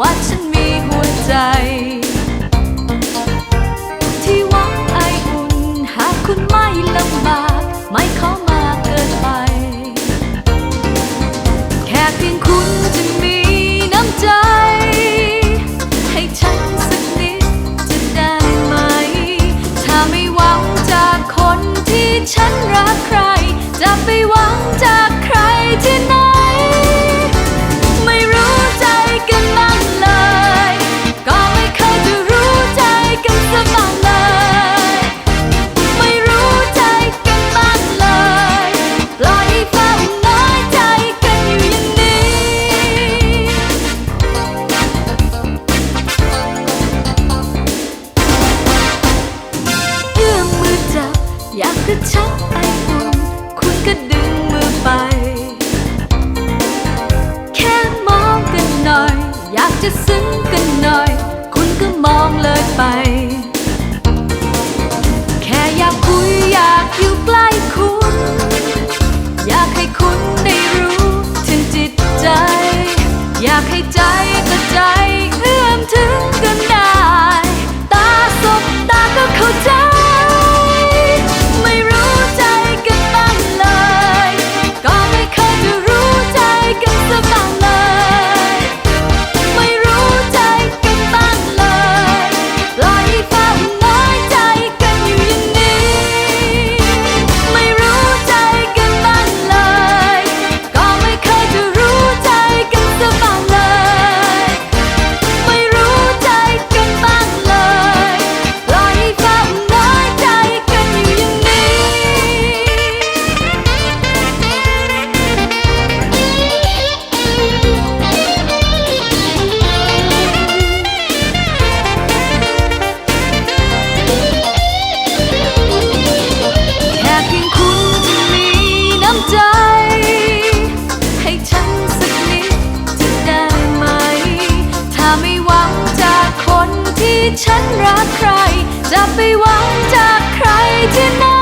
ว่าฉันมีหัวใจ ที่หวังไออุ่นหากคุณไม่ลำบาก ไม่ขอมาเกินไป แค่เพียงคุณจะมีน้ำใจ ให้ฉันสักนิดจะได้ไหม ถ้าไม่หวังจากคนที่ฉันรักใคร จะไปหวัง ก็ดึงมือไป แค่มองกันหน่อย อยากจะซึ้งกันหน่อย คุณก็มองเลยไป แค่อยากคุยอยากอยู่ใกล้คุณ อยากให้คุณได้รู้ ถึงจิตใจ อยากให้ใจกับใจ ฉันรักใคร จะไปหวังจากใครที่ไหน